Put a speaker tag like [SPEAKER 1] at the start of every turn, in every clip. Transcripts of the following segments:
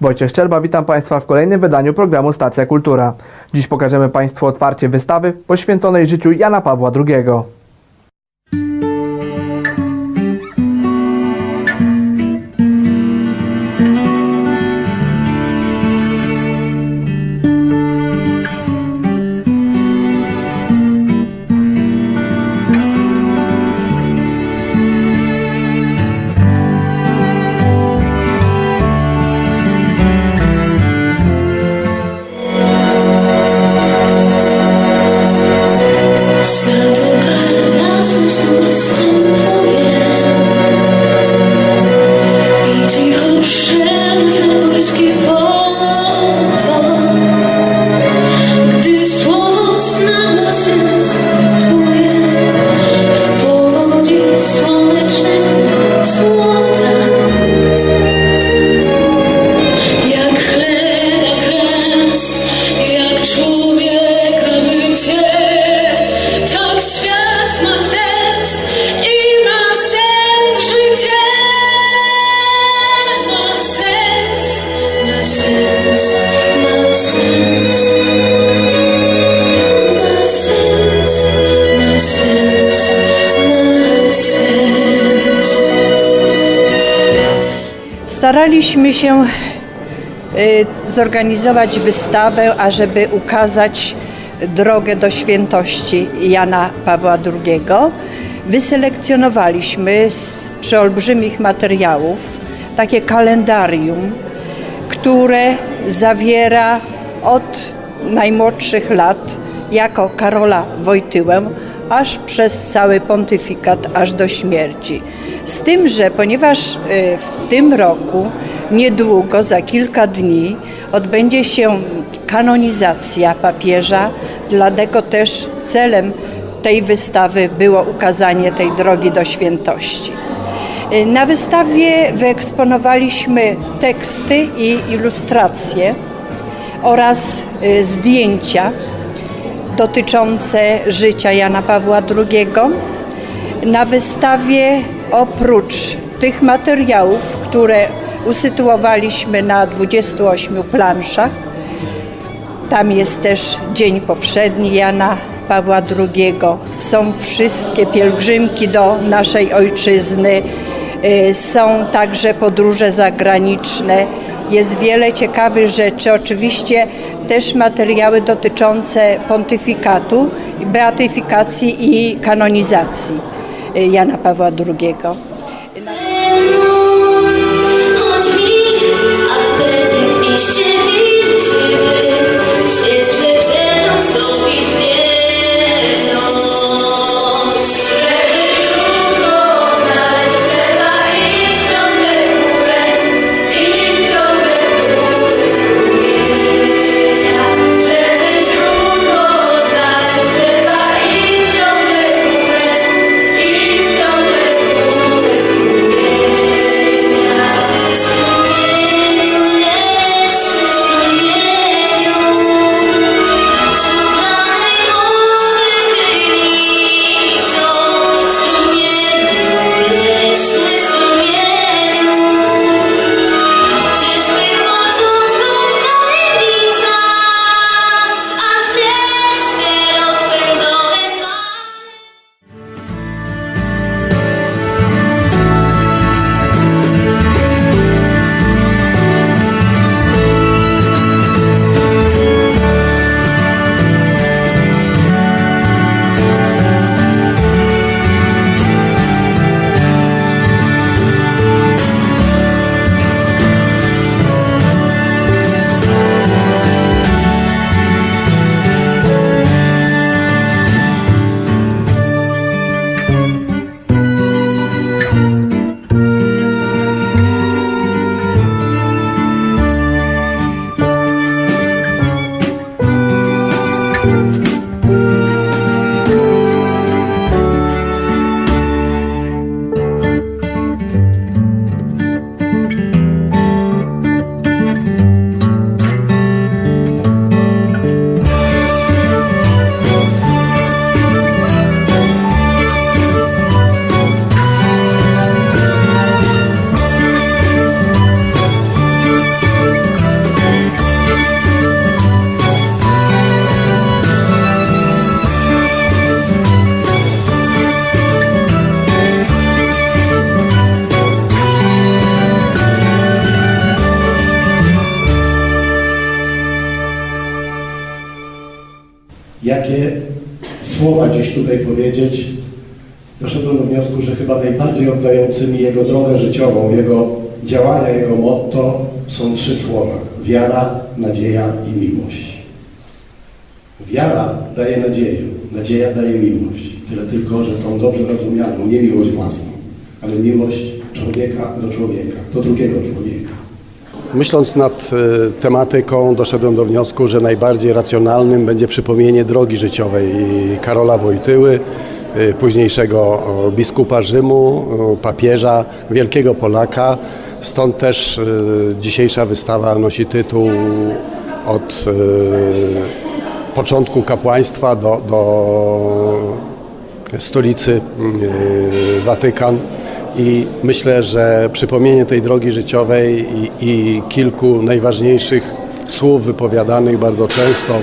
[SPEAKER 1] Wojciech Szczerba, witam Państwa w kolejnym wydaniu programu Stacja Kultura. Dziś pokażemy Państwu otwarcie wystawy poświęconej życiu Jana Pawła II.
[SPEAKER 2] Staraliśmy się y, zorganizować wystawę, ażeby ukazać drogę do świętości Jana Pawła II. Wyselekcjonowaliśmy z przeolbrzymich materiałów takie kalendarium, które zawiera od najmłodszych lat jako Karola Wojtyłę, aż przez cały pontyfikat, aż do śmierci. Z tym, że ponieważ y, w tym roku niedługo, za kilka dni, odbędzie się kanonizacja papieża, dlatego też celem tej wystawy było ukazanie tej drogi do świętości. Y, Na wystawie wyeksponowaliśmy teksty i ilustracje oraz y, zdjęcia dotyczące życia Jana Pawła II. Na wystawie oprócz tych materiałów, które usytuowaliśmy na 28 planszach, tam jest też Dzień Powszedni Jana Pawła II. Są wszystkie pielgrzymki do naszej ojczyzny. Y, Są także podróże zagraniczne. Jest wiele ciekawych rzeczy. Oczywiście też materiały dotyczące pontyfikatu, beatyfikacji i kanonizacji Jana Pawła II.
[SPEAKER 3] Powiedzieć, doszedłem do wniosku, że chyba najbardziej oddającymi jego drogę życiową, jego działania, jego motto są trzy słowa. Wiara, nadzieja i miłość. Wiara daje nadzieję, nadzieja daje miłość. Tyle tylko, że tą dobrze rozumianą, nie miłość własną, ale miłość człowieka do człowieka, do drugiego człowieka. Myśląc nad e, tematyką, doszedłem do wniosku, że najbardziej racjonalnym będzie przypomnienie drogi życiowej Karola Wojtyły, e, późniejszego biskupa Rzymu, papieża, wielkiego Polaka. Stąd też e, dzisiejsza wystawa nosi tytuł od początku kapłaństwa do, do stolicy Watykan i myślę, że przypomnienie tej drogi życiowej i, i kilku najważniejszych słów wypowiadanych bardzo często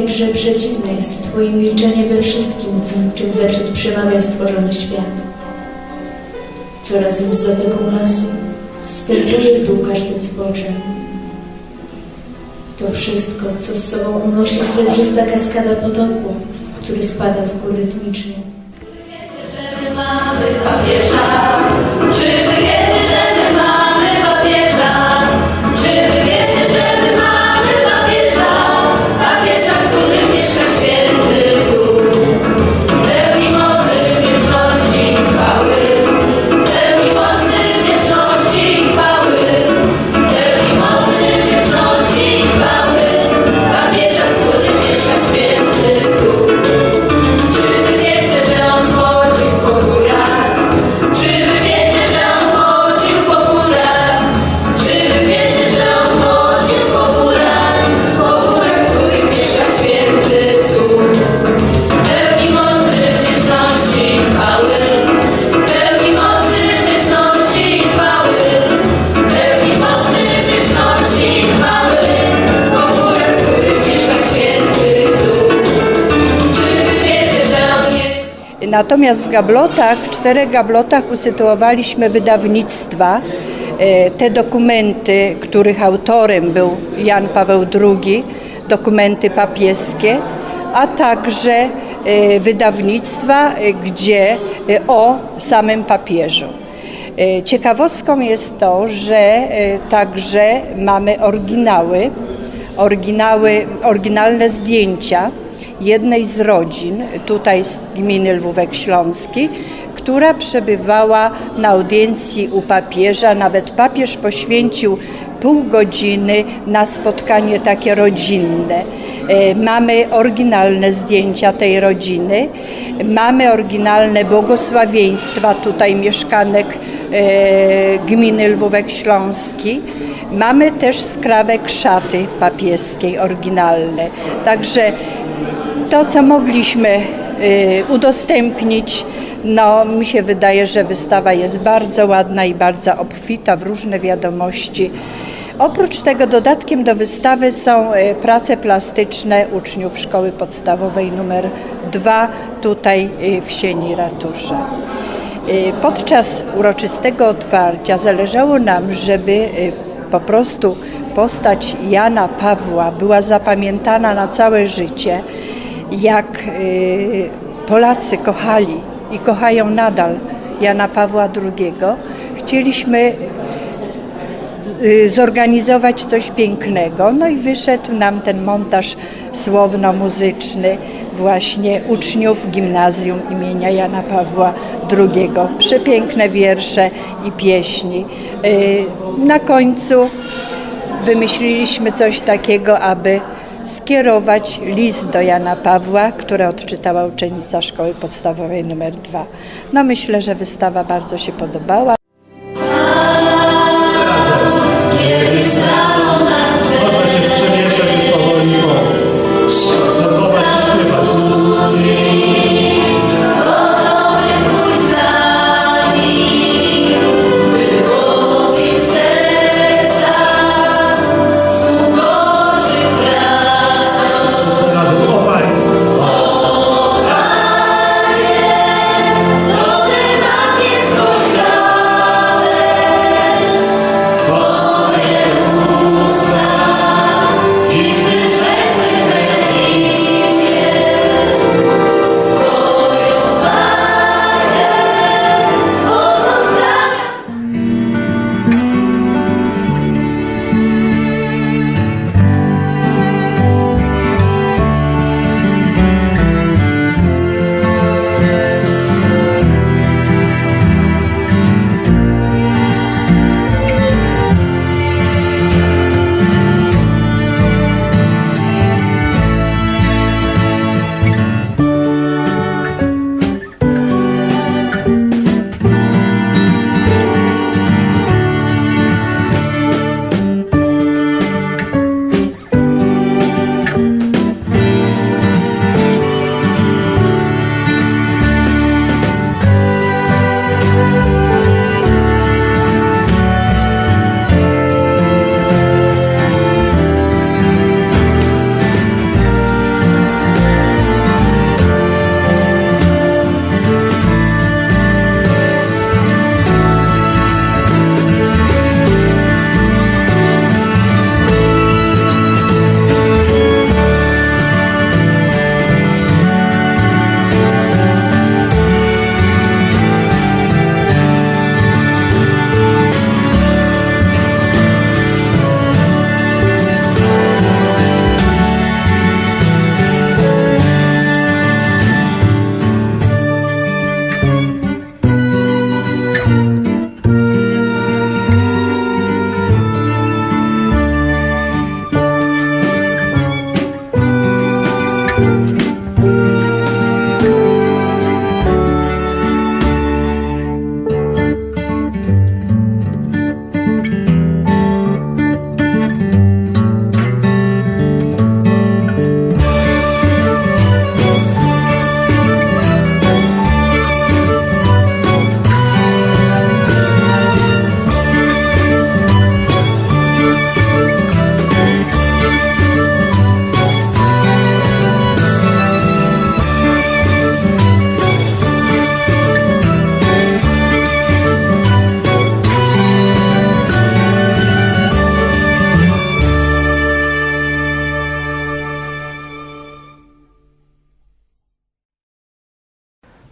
[SPEAKER 4] Jakże przeciwne jest Twoje milczenie we wszystkim, co, czym zewsząd przemawia stworzony świat. Co razem z zatoką lasu sterczuje w dół każdym zboczem. To wszystko, co z sobą unosi srebrzysta kaskada potoku, który spada z góry rytmicznie.
[SPEAKER 1] że my mamy papieża. Czy
[SPEAKER 2] Natomiast w gablotach, czterech gablotach usytuowaliśmy wydawnictwa. E, Te dokumenty, których autorem był Jan Paweł II, dokumenty papieskie, a także e, wydawnictwa, e, gdzie o samym papieżu. Ciekawostką jest to, że także mamy oryginały, oryginały, oryginalne zdjęcia jednej z rodzin tutaj z gminy Lwówek Śląski, która przebywała na audiencji u papieża. Nawet papież poświęcił pół godziny na spotkanie takie rodzinne. E, Mamy oryginalne zdjęcia tej rodziny, mamy oryginalne błogosławieństwa tutaj mieszkanek e, gminy Lwówek Śląski. Mamy też skrawek szaty papieskiej oryginalne. Także to, co mogliśmy y, udostępnić, no mi się wydaje, że wystawa jest bardzo ładna i bardzo obfita w różne wiadomości. Oprócz tego dodatkiem do wystawy są y, prace plastyczne uczniów szkoły podstawowej numer 2 tutaj y, w sieni ratusza. Podczas uroczystego otwarcia zależało nam, żeby po prostu postać Jana Pawła była zapamiętana na całe życie, jak y, Polacy kochali i kochają nadal Jana Pawła II. Chcieliśmy y, zorganizować coś pięknego. No i wyszedł nam ten montaż słowno-muzyczny właśnie uczniów gimnazjum imienia Jana Pawła II. Przepiękne wiersze i pieśni. Y, Na końcu wymyśliliśmy coś takiego, aby
[SPEAKER 1] skierować list do Jana Pawła, który odczytała uczennica szkoły podstawowej nr 2. No myślę, że wystawa bardzo się podobała.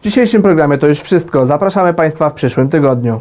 [SPEAKER 5] Dzisiejszym programie to już wszystko. Zapraszamy Państwa w przyszłym tygodniu.